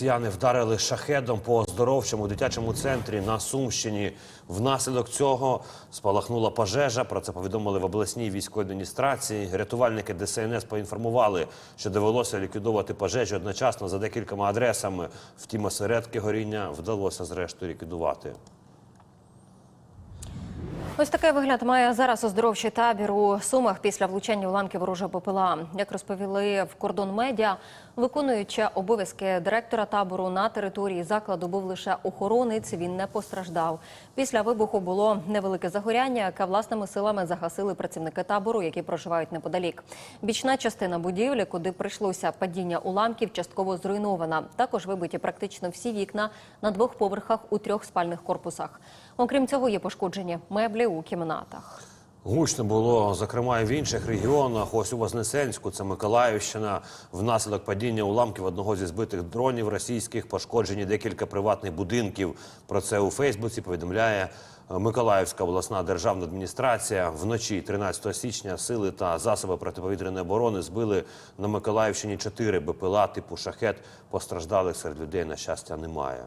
росіяни вдарили шахедом по оздоровчому дитячому центрі на Сумщині. Внаслідок цього спалахнула пожежа. Про це повідомили в обласній військовій адміністрації. Рятувальники ДСНС поінформували, що довелося ліквідувати пожежу одночасно за декількома адресами. Втім, осередки горіння вдалося зрештою ліквідувати. Ось такий вигляд має зараз оздоровчий табір у Сумах після влучання уламків ворожого ППЛА. Як розповіли в кордон медіа, виконуюча обов'язки директора табору на території закладу був лише охоронець. Він не постраждав. Після вибуху було невелике загоряння, яке власними силами загасили працівники табору, які проживають неподалік. Бічна частина будівлі, куди прийшлося падіння уламків, частково зруйнована. Також вибиті практично всі вікна на двох поверхах у трьох спальних корпусах. Окрім цього, є пошкоджені меблі у кімнатах. Гучно було, зокрема, і в інших регіонах. Ось у Вознесенську, це Миколаївщина. Внаслідок падіння уламків одного зі збитих дронів російських пошкоджені декілька приватних будинків. Про це у Фейсбуці повідомляє е, Миколаївська обласна державна адміністрація. Вночі 13 січня сили та засоби протиповітряної оборони збили на Миколаївщині чотири БПЛА типу шахет. Постраждалих серед людей на щастя немає.